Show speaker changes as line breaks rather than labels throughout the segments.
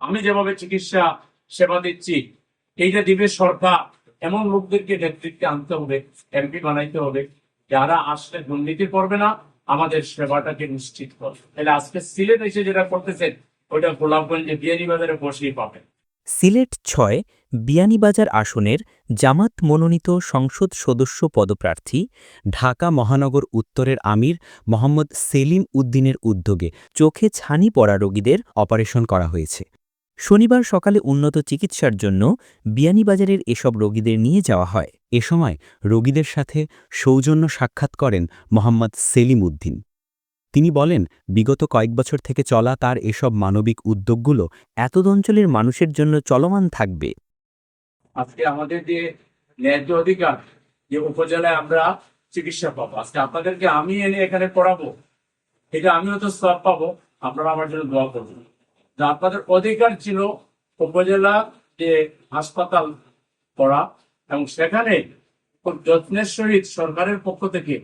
আমি যেভাবে চিকিৎসা সেবা দিচ্ছি, এইটা দিবে সরকার। এমন লোকদেরকে নেতৃত্বে আনতে হবে, এমপি বানাইতে হবে, যারা আসলে দুর্নীতি করবে না, আমাদের সেবাটাকে নিশ্চিত করবে। তাহলে আজকে সিলেট এসে যেটা করতেছেন, ওইটা গোলাপগঞ্জে বিয়ানীবাজারে বসেই পাবেন।
সিলেট ছয়, বিয়ানীবাজার আসনের জামাত মনোনীত সংসদ সদস্য পদপ্রার্থী, ঢাকা মহানগর উত্তরের আমির মোহাম্মদ সেলিম উদ্দিনের উদ্যোগে চোখে ছানি পড়া রোগীদের অপারেশন করা হয়েছে। শনিবার সকালে উন্নত চিকিৎসার জন্য বিয়ানীবাজারের এসব রোগীদের নিয়ে যাওয়া হয়। এ সময় রোগীদের সাথে সৌজন্য সাক্ষাৎ করেন মোহাম্মদ সেলিম উদ্দিন। তিনি বলেন, বিগত কয়েক বছর থেকে চলা তার এসব মানবিক উদ্যোগগুলো এতদ অঞ্চলের মানুষের জন্য চলমান থাকবে।
আজকে আমাদের যে ন্যায্য অধিকার, যে উপজেলায় আমরা চিকিৎসা পাবো, আজকে আপনাদেরকে আমি এনে এখানে পড়াবো, এটা আমিও তো সব পাবো আপনারা আমার জন্য দোয়া করবেন। আপনাদের অধিকার ছিল উপজেলা যে হাসপাতাল করা এবং সেখানে খুব যত্নের সহিত সরকারের পক্ষ থেকে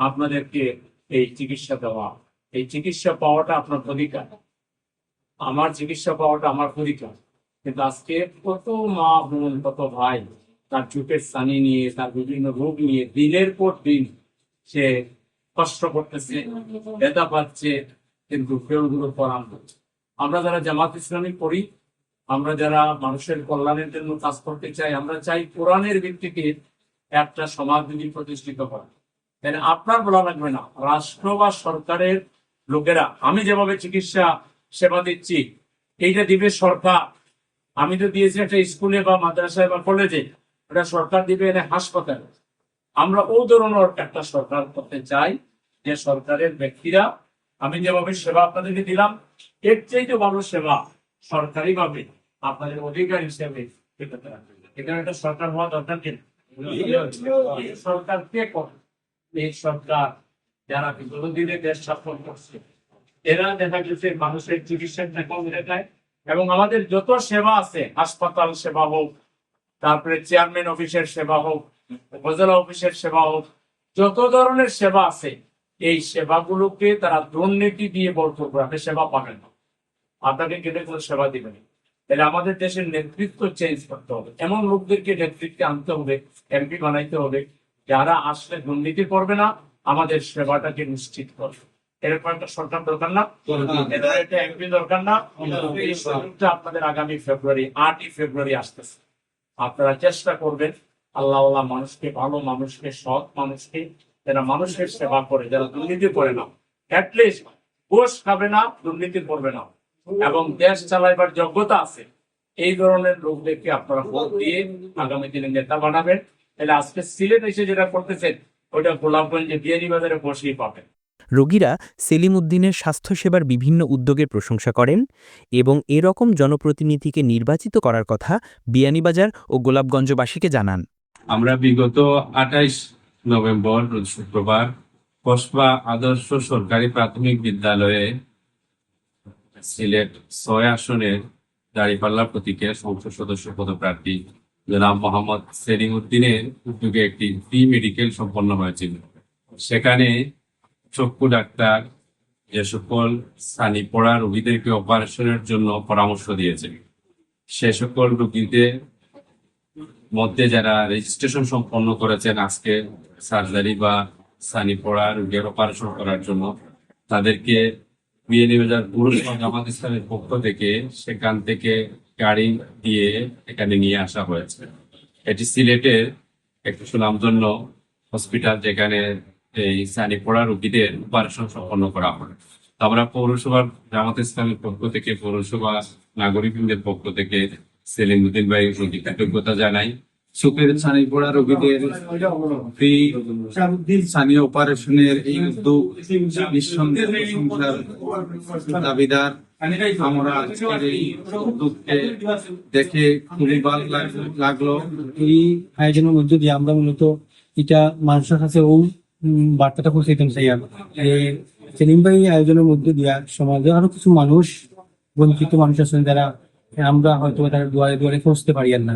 আপনাদেরকে এই চিকিৎসা দেওয়া। এই চিকিৎসা পাওয়াটা আপনার অধিকার। আমার চিকিৎসা পাওয়াটা আমার অধিকার। কিন্তু আজকে কত মা বোন, কত ভাই তার চোখের সানি নিয়ে, তার বিভিন্ন রোগ নিয়ে দিনের পর দিন সে কষ্ট করতেছে, ব্যথা পাচ্ছে, কিন্তু কেউ গুলো পরাম করছে আমরা যারা জামাত ইসলামী করি আমরা যারা মানুষের কল্যাণের জন্য কাজ করতে চাই, আমরা চাই কোরআনের ভিত্তিতে একটা সমাজ যদি প্রতিষ্ঠিত হয়। তাহলে আপনার বলা লাগবে না, রাষ্ট্র বা সরকারের লোকেরা, আমি যেভাবে চিকিৎসা সেবা দিচ্ছি, এইটা দিবে সরকার। আমি তো দিয়েছি একটা স্কুলে বা মাদ্রাসায় বা কলেজে এটা সরকার দিবে এনে হাসপাতালে। আমরা ও ধরনের একটা সরকার করতে চাই, যে সরকারের ব্যক্তিরা আমি যেভাবে সেবা আপনাদেরকে দিলাম, এর চাইতে ভালো সেবা সরকারি ভাবে আপনাদের অধিকার হিসেবে এখানে একটা সরকার হওয়া দরকার কিনা সরকার কে করে। এই সরকার যারা দিনে দেশ শাসন করছে, এরা দেখা গেছে মানুষের চিকিৎসাটা কম দেখায় এবং আমাদের যত সেবা আছে, হাসপাতাল সেবা হোক, তারপরে চেয়ারম্যান অফিসের সেবা হোক, উপজেলা অফিসের সেবা হোক, যত ধরনের সেবা আছে এই সেবাগুলোকে তারা দুর্নীতি দিয়ে বলতে করে আপনি সেবা পাবেন না। আপনাকে কেটে কোনো সেবা দিবেন। তাহলে আমাদের দেশের নেতৃত্ব চেঞ্জ করতে হবে। এমন লোকদেরকে নেতৃত্বে আনতে হবে এমপি বানাইতে হবে, যারা আসলে দুর্নীতি করবে না, আমাদের সেবাটাকে নিশ্চিত করবে। এরকম একটা সরকার দরকার না? এমপি দরকার না? এই সুযোগটা আপনাদের আগামী ফেব্রুয়ারি, আটই ফেব্রুয়ারি আসতেছে। আপনারা চেষ্টা করবেন আল্লাহ মানুষকে, ভালো মানুষকে, সৎ মানুষকে যারা মানুষের সেবা করে যারা দুর্নীতি করে না। অ্যাটলিস্ট ঘোষ খাবে না দুর্নীতি করবে না। এবং দেশ চালাইবার যোগ্যতা আছে। এই ধরনের লোকদেরকে আপনারা ভোট দিয়ে আগামী দিনে নেতা বানাবেন। তাহলে আজকে সিলেট এসে যেটা করতেছেন ওইটা গোলাপগঞ্জে বিয়ানীবাজারে বসেই পাবেন।
রোগীরা সেলিম উদ্দিনের স্বাস্থ্যসেবার বিভিন্ন উদ্যোগের প্রশংসা করেন এবং এরকম জনপ্রতিনিধিকে নির্বাচিত করার কথা বিয়ানীবাজার ও গোলাপগঞ্জবাসীকে জানান।
আমরা বিগত আঠাইশ নভেম্বর শুক্রবার, কসবা আদর্শ সরকারি প্রাথমিক বিদ্যালয়ে সিলেট ছয় আসনের দাঁড়িপাল্লা প্রতীকের সংসদ সদস্য পদপ্রার্থী জনাব মোহাম্মদ সেলিম উদ্দিনের উদ্যোগে একটি ফ্রি মেডিকেল সম্পন্ন হয়েছিল। সেখানে চক্ষু ডাক্তার যে সকল সানি পড়া রোগীদেরকে অপারেশনের জন্য পরামর্শ দিয়েছে। সে সকল রোগীদের মধ্যে যারা রেজিস্ট্রেশন সম্পন্ন করেছেন আজকে সার্জারি বা সানি পড়া, রোগের অপারেশন করার জন্য, তাদেরকে বিয়ানীবাজার পুরসভা জামাত ইসলামের পক্ষ থেকে সেখান থেকে গাড়ি দিয়ে এখানে নিয়ে আসা হয়েছে। এটি সিলেটের একটি সুনামধন্য হসপিটাল যেখানে এই সানি পড়া রোগীদের অপারেশন সম্পন্ন করা হয়। আমরা পৌরসভার জামাত ইসলামের পক্ষ থেকে, পৌরসভা নাগরিকদের পক্ষ থেকে সেলিম উদ্দিন ভাই প্রতি কৃতজ্ঞতা জানাই।
চোখের ছানি পড়া রোগীদের ফ্রি স্থানীয় অপারেশনের এই উদ্যোগ দাবিদার। আমরা আজকের এই উদ্যোগকে দেখে খুবই ভালো লাগল।
এই আয়োজনের মধ্যে দিয়ে আমরা মূলত এটা মানুষের কাছে ও বার্তাটা পৌঁছাইতাম চাই সেলিম ভাই আয়োজনের মধ্যে দিয়া সমাজে আরও কিছু মানুষ, বঞ্চিত মানুষ আছেন যারা আমরা হয়তো তারা দুয়ারে দুয়ারে পৌঁছতে পারি, আর না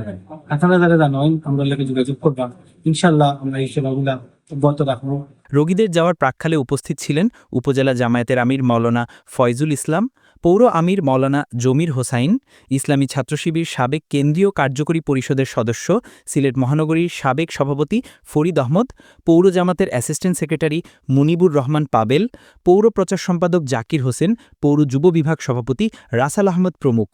আপনারা যারা জানেন আমরা লোকে যোগাযোগ করবা ইনশাল্লাহ আমরা এই সেবাগুলা অব্যাহত রাখব।
রোগীদের যাওয়ার প্রাককালে উপস্থিত ছিলেন উপজেলা জামায়াতের আমির মৌলানা ফয়জুল ইসলাম, পৌর আমির মৌলানা জমির হোসাইন, ইসলামী ছাত্র শিবির সাবেক কেন্দ্রীয় কার্যকরী পরিষদের সদস্য, সিলেট মহানগরীর সাবেক সভাপতি ফরিদ আহমদ, পৌর জামাতের অ্যাসিস্ট্যান্ট সেক্রেটারি মুনিবুর রহমান পাবেল, পৌর প্রচার সম্পাদক জাকির হোসেন, পৌর যুব বিভাগ সভাপতি রাসাল আহমদ প্রমুখ।